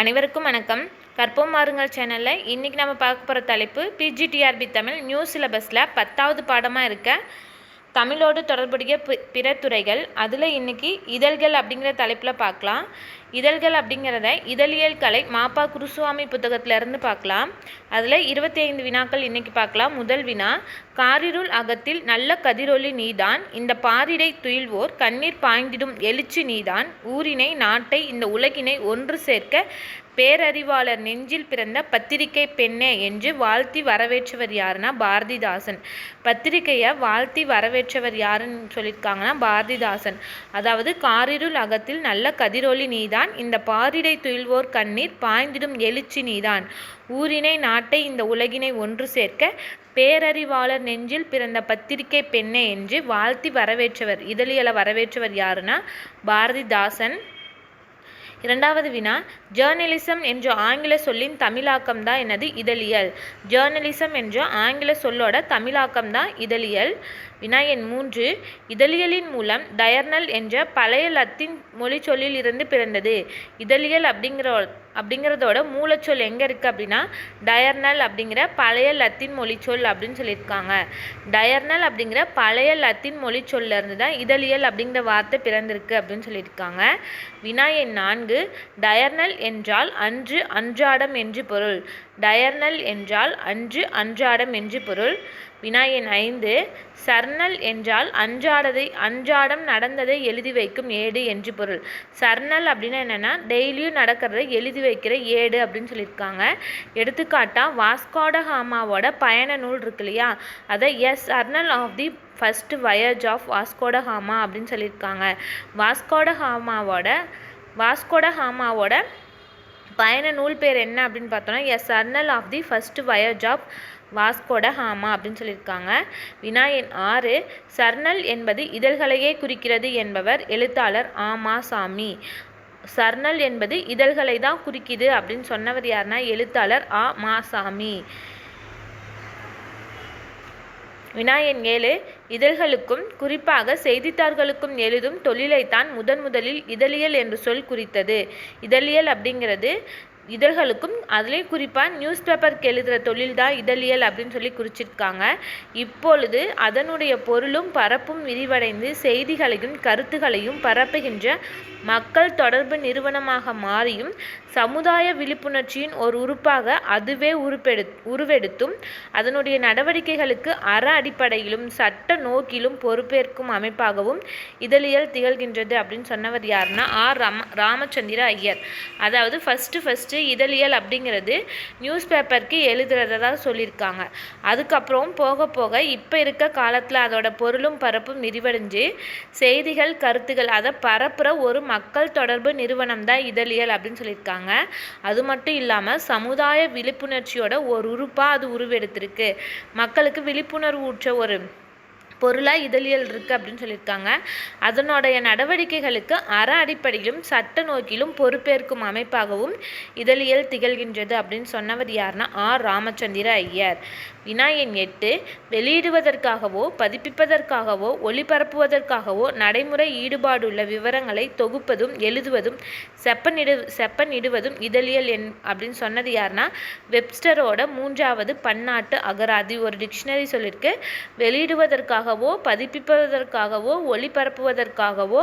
அனைவருக்கும் வணக்கம். கற்போம் மாறுங்கள் சேனலில். இன்றைக்கி நம்ம பார்க்க போகிற தலைப்பு பிஜிடிஆர்பி தமிழ் நியூ சிலபஸில் பத்தாவது பாடமாக இருக்க. தமிழோடு தொடர்புடைய பிற துறைகள் அதில் இன்றைக்கி இதழ்கள் அப்படிங்கிற தலைப்பில் பார்க்கலாம். இதழ்கள் அப்படிங்கிறத இதழியல் கலை மாப்பா குருசுவாமி புத்தகத்திலேருந்து பார்க்கலாம். அதில் இருபத்தி ஐந்து வினாக்கள் இன்றைக்கி பார்க்கலாம். முதல் வினா காரிருள் அகத்தில் நல்ல கதிரொளி நீதான் இந்த பாரிடை துயில்வோர் கண்ணீர் பாய்ந்திடும் எழுச்சி நீதான் ஊரினை நாட்டை இந்த உலகினை ஒன்று சேர்க்க பேரறிவாளர் நெஞ்சில் பிறந்த பத்திரிகை பெண்ணே என்று வாழ்த்தி வரவேற்றவர் யாருன்னா பாரதிதாசன். பத்திரிகையை வாழ்த்தி வரவேற்றவர் யாருன்னு சொல்லியிருக்காங்கன்னா பாரதிதாசன். அதாவது காரிருள் அகத்தில் நல்ல கதிரொளி நீதான் இந்த பாரிடை துயில்வோர் கண்ணீர் பாய்ந்திடும் எழுச்சி நீதான். ஊரினை நாட்டை இந்த உலகினை ஒன்று சேர்க்க பேரறிவாளர் நெஞ்சில் பிறந்த பத்திரிகை பெண்ணே என்று வாழ்த்தி வரவேற்றவர் இதழியலை வரவேற்றவர் யாருன்னா பாரதிதாசன். இரண்டாவது வினா ஜேர்னலிசம் என்ற ஆங்கில சொல்லின் தமிழாக்கம் தான் என்னது இதழியல். ஜேர்னலிசம் என்ற ஆங்கில சொல்லோட தமிழாக்கம் தான் இதழியல். வினா எண் மூன்று இதழியலின் மூலம் டயர்னல் என்ற பழைய லத்தீன் மொழி சொல்லில் இருந்து பிறந்தது. இதழியல் அப்படிங்கிற அப்படிங்கிறதோட மூலச்சொல் எங்கே இருக்குது அப்படின்னா டயர்னல் அப்படிங்கிற பழைய லத்தீன் மொழிச்சொல் அப்படின்னு சொல்லியிருக்காங்க. டயர்னல் அப்படிங்கிற பழைய லத்தீன் மொழிச்சொல்ல இருந்து தான் இதழியல் அப்படிங்கிற வார்த்தை பிறந்திருக்கு அப்படின்னு சொல்லியிருக்காங்க. வினா எண் நான்கு டயர்னல் என்றால் அன்று அன்றாடம் என்று பொருள். டயர்னல் என்றால் அன்று அன்றாடம் என்று பொருள். வினாயன் ஐந்து சர்னல் என்றால் அன்றாடதை அன்றாடம் நடந்ததை எழுதி வைக்கும் ஏடு என்று பொருள். சர்னல் அப்படின்னா என்னென்னா டெய்லியும் நடக்கிறத எழுதி வைக்கிற ஏடு அப்படின்னு சொல்லியிருக்காங்க. எடுத்துக்காட்டாக வாஸ்கோடஹாமாவோட பயண நூல் இருக்கு இல்லையா? அதை as journal of the first voyage of Vasco da Gama அப்படின்னு சொல்லியிருக்காங்க. வாஸ்கோடஹாமாவோட வாஸ்கோடஹாமாவோட பயண நூல் பேர் என்ன அப்படின்னு பார்த்தோன்னா as journal of the first voyage of Vasco da Gama அப்படின்னு சொல்லியிருக்காங்க. வினா ஆறு சர்ணல் என்பது இதழ்களையே குறிக்கிறது என்பவர் எழுத்தாளர் ஆமா சாமி. சர்ணல் என்பது இதழ்களை தான் குறிக்குது அப்படின்னு சொன்னவர் யாருன்னா எழுத்தாளர் ஆ மாசாமி வினா ஏழு இதழ்களுக்கும் குறிப்பாக செய்தித்தாள்களுக்கும் எழுதும் தொழிலைத்தான் முதன் முதலில் இதழியல் என்று சொல் குறித்தது. இதழியல் அப்படிங்கிறது இதழ்களுக்கும் அதுலேயும் குறிப்பாக நியூஸ் பேப்பருக்கு எழுதுகிற தொழில் தான் இதழியல் அப்படின்னு சொல்லி குறிச்சிருக்காங்க. இப்பொழுது அதனுடைய பொருளும் பரப்பும் விரிவடைந்து செய்திகளையும் கருத்துகளையும் பரப்புகின்ற மக்கள் தொடர்பு நிறுவனமாக மாறியும் சமுதாய விழிப்புணர்ச்சியின் ஒரு உறுப்பாக அதுவே உருப்பெடு உருவெடுத்தும் அதனுடைய நடவடிக்கைகளுக்கு அற அடிப்படையிலும் சட்ட நோக்கிலும் பொறுப்பேற்கும் அமைப்பாகவும் இதழியல் திகழ்கின்றது அப்படின்னு சொன்னவர் யாருன்னா ஆர் ராம ராமச்சந்திர ஐயர். அதாவது ஃபஸ்ட்டு ஃபஸ்ட்டு இதழியல் அப்படிங்கிறது நியூஸ் பேப்பருக்கு எழுதுறதா சொல்லியிருக்காங்க. அதுக்கப்புறம் போக போக இப்போ இருக்க காலத்தில் அதோட பொருளும் பரப்பும் விரிவடைஞ்சு செய்திகள் கருத்துகள் அதை பரப்புகிற ஒரு மக்கள் தொடர்பு நிறுவனம் தான் இதழியல் அப்படின்னு சொல்லியிருக்காங்க. அது மட்டும் இல்லாமல் சமுதாய விழிப்புணர்ச்சியோட ஒரு உறுப்பாக அது உருவெடுத்திருக்கு. மக்களுக்கு விழிப்புணர்வு ஊற்ற ஒரு பொருளாக இதழியல் இருக்குது அப்படின்னு சொல்லியிருக்காங்க. அதனுடைய நடவடிக்கைகளுக்கு அற அடிப்படையிலும் சட்ட நோக்கிலும் பொறுப்பேற்கும் அமைப்பாகவும் இதழியல் திகழ்கின்றது அப்படின்னு சொன்னவர் யாருன்னா ஆர். ராமச்சந்திர ஐயர். வினா எண் எட்டு வெளியிடுவதற்காகவோ பதிப்பிப்பதற்காகவோ ஒளிபரப்புவதற்காகவோ நடைமுறை ஈடுபாடுள்ள விவரங்களை தொகுப்பதும் எழுதுவதும் செப்பனிடு செப்பனிடுவதும் இதழியல் என் அப்படின்னு சொன்னது யாருன்னா வெப்ஸ்டரோட மூன்றாவது பன்னாட்டு அகராதி. ஒரு டிக்ஷனரி சொல்லியிருக்கு வெளியிடுவதற்காகவோ பதிப்பிப்பதற்காகவோ ஒளிபரப்புவதற்காகவோ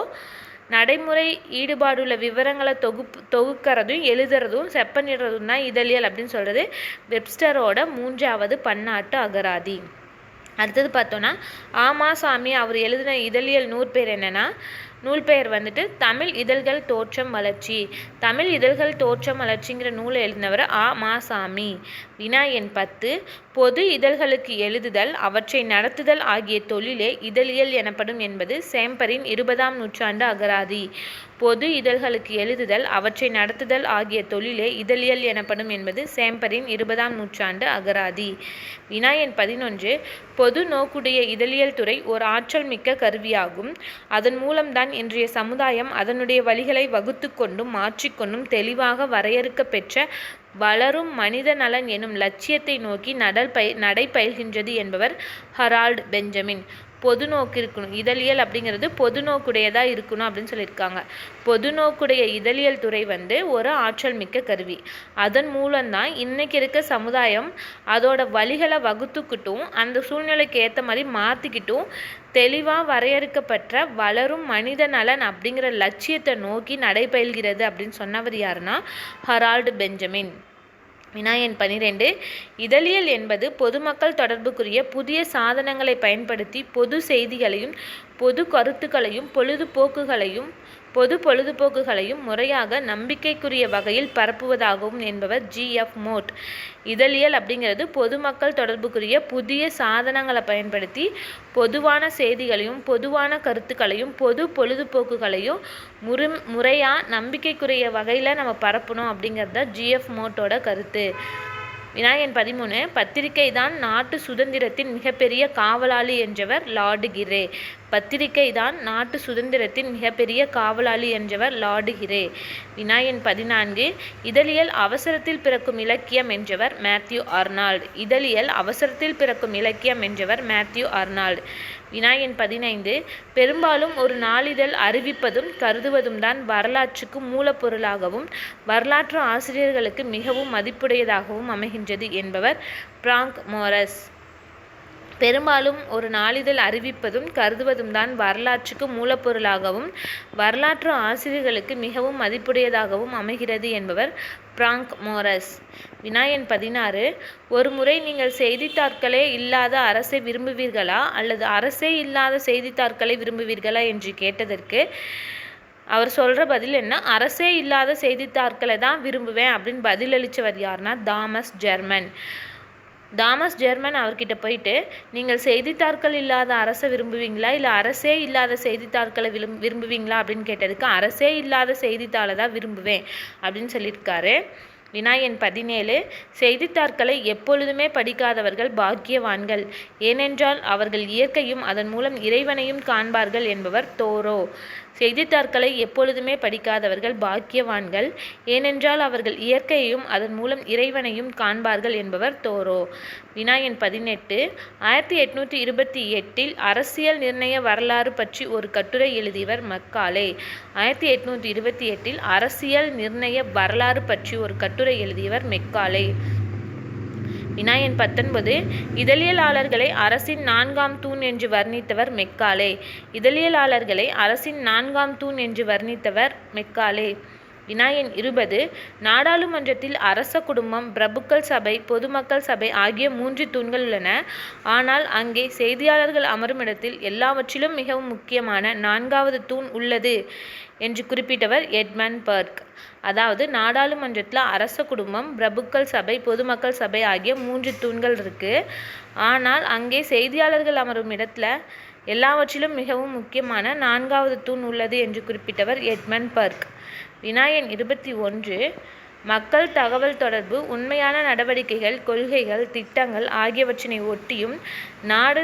நடைமுறை ஈடுபாடுள்ள விவரங்களை தொகுப்பு தொகுக்கிறதும் எழுதுறதும் செப்பனிடுறதும் தான் இதழியல் அப்படின்னு சொல்கிறது வெப்ஸ்டரோட மூன்றாவது பன்னாட்டு அகராதி. அடுத்தது பார்த்தோன்னா ஆமாசாமி அவர் எழுதின இதழியல் நூற்பேர் என்னன்னா நூல் பெயர் வந்துட்டு தமிழ் இதழ்கள் தோற்றம் வளர்ச்சி. தமிழ் இதழ்கள் தோற்றம் வளர்ச்சிங்கிற நூலை எழுதினவர் ஆ. மாசாமி வினா எண் பத்து. பொது இதழ்களுக்கு எழுதுதல் அவற்றை நடத்துதல் ஆகிய தொழிலே இதழியல் எனப்படும் என்பது சேம்பரின் இருபதாம் நூற்றாண்டு அகராதி. பொது இதழ்களுக்கு எழுதுதல் அவற்றை நடத்துதல் ஆகிய தொழிலே இதழியல் எனப்படும் என்பது சேம்பரின் இருபதாம் நூற்றாண்டு அகராதி. வினா பதினொன்று பொது நோக்குடைய இதழியல் துறை ஒரு ஆற்றல் மிக்க கருவியாகும். அதன் மூலம்தான் இன்றைய சமுதாயம் அதனுடைய வழிகளை வகுத்து கொண்டும் மாற்றிக்கொண்டும் தெளிவாக வரையறுக்க பெற்ற வளரும் மனித நலன் எனும் லட்சியத்தை நோக்கி நடல் பய நடைபயில்கின்றது என்பவர் ஹரால்டு பெஞ்சமின். பொது நோக்கு இருக்கணும். இதழியல் அப்படிங்கிறது பொது நோக்குடையதாக இருக்கணும் அப்படின்னு சொல்லியிருக்காங்க. பொது நோக்குடைய இதழியல் துறை வந்து ஒரு ஆற்றல் மிக்க கருவி. அதன் மூலம்தான் இன்றைக்கி இருக்க சமுதாயம் அதோட வழிகளை வகுத்துக்கிட்டும் அந்த சூழ்நிலைக்கு ஏற்ற மாதிரி மாற்றிக்கிட்டும் தெளிவாக வரையறுக்கப்பட்ட வளரும் மனித நலன் அப்படிங்கிற லட்சியத்தை நோக்கி நடைபயில்கிறது அப்படின்னு சொன்னவர் யாருன்னா ஹரால்டு பெஞ்சமின். வினாயன் பனிரெண்டு. இதழியல் என்பது பொதுமக்கள் தொடர்புக்குரிய புதிய சாதனங்களை பயன்படுத்தி பொது செய்திகளையும் பொது கருத்துக்களையும் பொழுதுபோக்குகளையும் பொது பொழுதுபோக்குகளையும் முறையாக நம்பிக்கைக்குரிய வகையில் பரப்புவதாகவும் என்பவர் ஜி. எஃப். மோட். இதழியல் அப்படிங்கிறது பொதுமக்கள் தொடர்புக்குரிய புதிய சாதனங்களை பயன்படுத்தி பொதுவான செய்திகளையும் பொதுவான கருத்துக்களையும் பொது பொழுதுபோக்குகளையும் முறு முறையாக நம்பிக்கைக்குரிய வகையில் நம்ம பரப்பணும் அப்படிங்கிறது தான் ஜிஎஃப் மோட்டோட கருத்து. விநாயகன் பதிமூணு பத்திரிகை தான் நாட்டு சுதந்திரத்தின் மிகப்பெரிய காவலாளி என்றவர் லார்டு கிரே பத்திரிகை தான் நாட்டு சுதந்திரத்தின் மிகப்பெரிய காவலாளி என்றவர் லார்டு கிரே விநாயகன் பதினான்கு இதழியல் அவசரத்தில் பிறக்கும் இலக்கியம் என்றவர் மேத்யூ ஆர்னால்டு இதழியல் அவசரத்தில் பிறக்கும் இலக்கியம் என்றவர் மேத்யூ ஆர்னால்டு வினாயன் பதினைந்து பெரும்பாலும் ஒரு நாளிதழ் அறிவிப்பதும் கருதுவதும் தான் வரலாற்றுக்கு மூலப்பொருளாகவும் வரலாற்று ஆசிரியர்களுக்கு மிகவும் மதிப்புடையதாகவும் அமைகின்றது என்பவர் பிராங்க் மோரஸ். பெரும்பாலும் ஒரு நாளிதழ் அறிவிப்பதும் கருதுவதும் தான் வரலாற்றுக்கு மூலப்பொருளாகவும் வரலாற்று ஆசிரியர்களுக்கு மிகவும் மதிப்புடையதாகவும் அமைகிறது என்பவர் பிராங்க் மோரஸ். வினாயன் பதினாறு ஒரு முறை நீங்கள் செய்தித்தாட்களே இல்லாத அரசை விரும்புவீர்களா? அல்லது அரசே இல்லாத செய்தித்தாட்களை விரும்புவீர்களா? என்று கேட்டதற்கு அவர் சொல்கிற பதில் என்ன? அரசே இல்லாத செய்தித்தாட்களை தான் விரும்புவேன் அப்படின்னு பதிலளித்தவர் யாருன்னா தாமஸ் ஜெர்மன். தாமஸ் ஜெர்மன் அவர்கிட்ட போயிட்டு நீங்கள் செய்தித்தாட்கள் இல்லாத அரசை விரும்புவீங்களா? இல்லை அரசே இல்லாத செய்தித்தாட்களை விரும் விரும்புவீங்களா? அப்படின்னு கேட்டதுக்கு அரசே இல்லாத செய்தித்தாளை தான் விரும்புவேன் அப்படின்னு சொல்லியிருக்காரு. வினாயன் பதினேழு செய்தித்தாட்களை எப்பொழுதுமே படிக்காதவர்கள் பாக்கியவான்கள். ஏனென்றால் அவர்கள் இயற்கையும் அதன் மூலம் இறைவனையும் காண்பார்கள் என்பவர் தோரோ. செய்தித்தாட்களை எப்பொழுதுமே படிக்காதவர்கள் பாக்கியவான்கள். ஏனென்றால் அவர்கள் இயற்கையையும் அதன் மூலம் இறைவனையும் காண்பார்கள் என்பவர் தோரோ. வினாயன் பதினெட்டு. ஆயிரத்தி எட்நூற்றி இருபத்தி எட்டில் அரசியல் நிர்ணய வரலாறு பற்றி ஒரு கட்டுரை எழுதியவர் மக்காலே. ஆயிரத்தி எட்நூற்றி இருபத்தி எட்டில் அரசியல் நிர்ணய வரலாறு பற்றி ஒரு கட்டுரை எழுதியவர் மெக்காலே. வினாயன் பத்தொன்பது இதழியலாளர்களை அரசின் நான்காம் தூண் என்று வர்ணித்தவர் மெக்காலே. இதழியலாளர்களை அரசின் நான்காம் தூண் என்று வர்ணித்தவர் மெக்காலே. வினாயன் இருபது நாடாளுமன்றத்தில் அரச குடும்பம் பிரபுக்கள் சபை பொதுமக்கள் சபை ஆகிய மூன்று தூண்கள் உள்ளன. ஆனால் அங்கே செய்தியாளர்கள் அமரும் இடத்தில் எல்லாவற்றிலும் மிகவும் முக்கியமான நான்காவது தூண் உள்ளது. என்று குறிப்பிட்டவர் எட்மன் பர்க். அதாவது நாடாளுமன்றத்தில் அரச குடும்பம் பிரபுக்கள் சபை பொதுமக்கள் சபை ஆகிய மூன்று தூண்கள் இருக்குது ஆனால் அங்கே செய்தியாளர்கள் அமரும் இடத்துல எல்லாவற்றிலும் மிகவும் முக்கியமான நான்காவது தூண் உள்ளது என்று குறிப்பிட்டவர் எட்மன் பர்க். வினாயன் இருபத்தி ஒன்று மக்கள் தகவல் தொடர்பு உண்மையான நடவடிக்கைகள் கொள்கைகள் திட்டங்கள் ஆகியவற்றினை ஒட்டியும் நாடு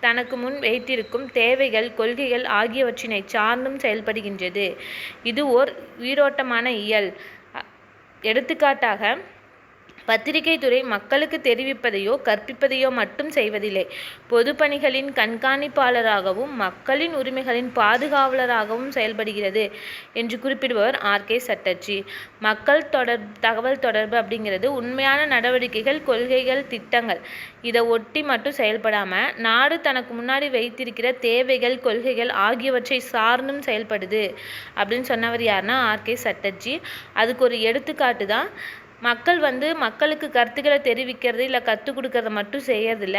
தனக்கு முன் வைத்திருக்கும் தேவைகள் கொள்கைகள் ஆகியவற்றினை சார்ந்தும் செயல்படுகின்றது. இது ஓர் உயிரோட்டமான இயல். எடுத்துக்காட்டாக பத்திரிகை துறை மக்களுக்கு தெரிவிப்பதையோ கற்பிப்பதையோ மட்டும் செய்வதில்லை. பொதுப்பணிகளின் கண்காணிப்பாளராகவும் மக்களின் உரிமைகளின் பாதுகாவலராகவும் செயல்படுகிறது என்று குறிப்பிடுபவர் ஆர். கே. சட்டர்ஜி. மக்கள் தொடர் தகவல் தொடர்பு அப்படிங்கிறது உண்மையான நடவடிக்கைகள் கொள்கைகள் திட்டங்கள். இதை ஒட்டி மட்டும் செயல்படாமல் நாடு தனக்கு முன்னாடி வைத்திருக்கிற தேவைகள் கொள்கைகள் ஆகியவற்றை சார்ந்தும் செயல்படுது அப்படின்னு சொன்னவர் யாருன்னா ஆர். கே. சட்டர்ஜி. அதுக்கு ஒரு எடுத்துக்காட்டு தான். மக்கள் வந்து மக்களுக்கு கருத்துக்களை தெரிவிக்கிறது இல்லை கற்றுக் கொடுக்கறத மட்டும் செய்யறதில்ல.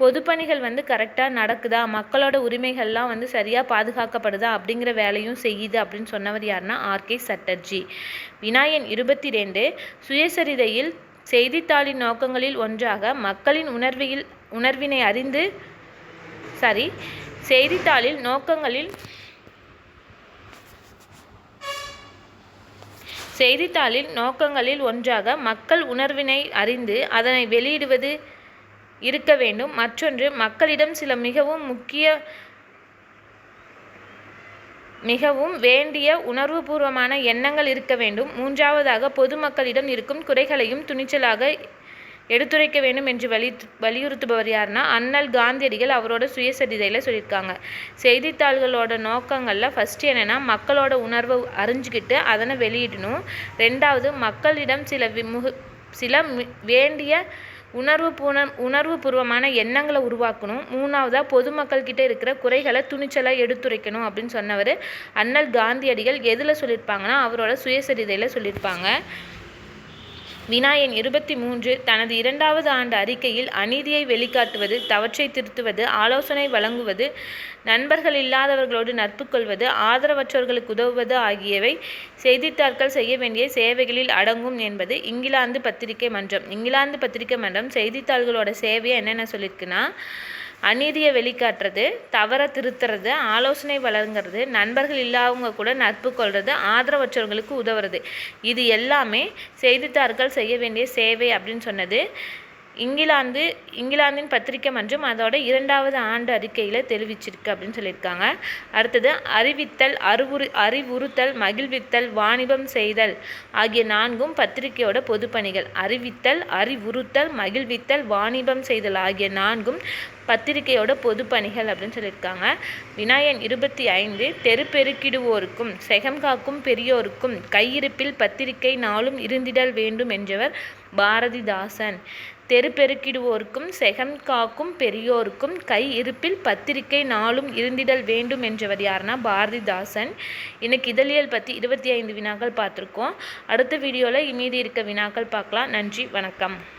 பொதுப்பணிகள் வந்து கரெக்டாக நடக்குதா? மக்களோட உரிமைகள்லாம் வந்து சரியாக பாதுகாக்கப்படுதா? அப்படிங்கிற வேலையும் செய்யுது அப்படின்னு சொன்னவர் யாருன்னா ஆர்கே சட்டர்ஜி. வினாயன் இருபத்தி ரெண்டு சுயசரிதையில் செய்தித்தாளின் நோக்கங்களில் ஒன்றாக மக்களின் உணர்வில் உணர்வினை அறிந்து சாரி செய்தித்தாளில் நோக்கங்களில் செய்தித்தாளின் நோக்கங்களில் ஒன்றாக மக்கள் உணர்வினை அறிந்து அதனை வெளியிடுவது இருக்க வேண்டும். மற்றொன்று மக்களிடம் சில மிகவும் முக்கிய மிகவும் வேண்டிய உணர்வுபூர்வமான எண்ணங்கள் இருக்க வேண்டும். மூன்றாவதாக பொதுமக்களிடம் இருக்கும் குறைகளையும் துணிச்சலாக எடுத்துரைக்க வேண்டும் என்று வலி வலியுறுத்துபவர் யாருன்னா அண்ணல் காந்தியடிகள் அவரோட சுயசரிதையில் சொல்லியிருக்காங்க. செய்தித்தாள்களோட நோக்கங்களில் ஃபஸ்ட்டு என்னென்னா மக்களோட உணர்வை அறிஞ்சிக்கிட்டு அதனை வெளியிடணும். ரெண்டாவது மக்களிடம் சில விமுக சில மி- வேண்டிய உணர்வு பூன உணர்வுபூர்வமான எண்ணங்களை உருவாக்கணும். மூணாவதாக பொதுமக்கள்கிட்ட இருக்கிற குறைகளை துணிச்சலாக எடுத்துரைக்கணும் அப்படின்னு சொன்னவர் அண்ணல் காந்தியடிகள். எதில் சொல்லியிருப்பாங்கன்னா அவரோட சுயசரிதையில் சொல்லியிருப்பாங்க. வினாயன் இருபத்தி மூன்று தனது இரண்டாவது ஆண்டு அறிக்கையில் அநீதியை வெளிக்காட்டுவது தவற்றை திருத்துவது ஆலோசனை வழங்குவது நண்பர்கள் இல்லாதவர்களோடு நட்பு கொள்வது ஆதரவற்றவர்களுக்கு உதவுவது ஆகியவை செய்தித்தாட்கள் செய்ய வேண்டிய சேவைகளில் அடங்கும் என்பது இங்கிலாந்து பத்திரிகை மன்றம். இங்கிலாந்து பத்திரிகை மன்றம் செய்தித்தாள்களோட சேவையை என்னென்ன சொல்லியிருக்குன்னா அநீதியை வெளிக்காட்டுறது தவற திருத்துறது ஆலோசனை வழங்குறது நண்பர்கள் இல்லாதவங்க கூட நட்பு கொள்வது ஆதரவற்றவர்களுக்கு உதவுறது. இது எல்லாமே செய்தித்தாள்கள் செய்ய வேண்டிய சேவை அப்படின்னு சொன்னது. இங்கிலாந்து இங்கிலாந்தின் பத்திரிகை மன்றம் அதோட இரண்டாவது ஆண்டு அறிக்கையில் தெரிவிச்சிருக்கு அப்படின்னு சொல்லியிருக்காங்க. அடுத்தது அறிவித்தல் அறிவுறு அறிவுறுத்தல் மகிழ்வித்தல் வாணிபம் செய்தல் ஆகிய நான்கும் பத்திரிகையோட பொதுப்பணிகள். அறிவித்தல் அறிவுறுத்தல் மகிழ்வித்தல் வாணிபம் செய்தல் ஆகிய நான்கும் பத்திரிகையோட பொதுப்பணிகள் அப்படின்னு சொல்லியிருக்காங்க. விநாயகன் இருபத்தி ஐந்து தெரு பெருக்கிடுவோருக்கும் செகம் காக்கும் பெரியோருக்கும் கையிருப்பில் பத்திரிகை நாளும் இருந்திடல் வேண்டும் என்றவர் பாரதிதாசன். தெரு பெருக்கிடுவோர்க்கும் செகம் காக்கும் பெரியோருக்கும் கை இருப்பில் பத்திரிகை நாளும் இருந்திடல் வேண்டும் என்றவர் யாருன்னா பாரதிதாசன். இன்னைக்கு இதழியல் பற்றி இருபத்தி ஐந்து வினாக்கள் பார்த்துருக்கோம். அடுத்த வீடியோவில் மீதி இருக்க வினாக்கள் பார்க்கலாம். நன்றி வணக்கம்.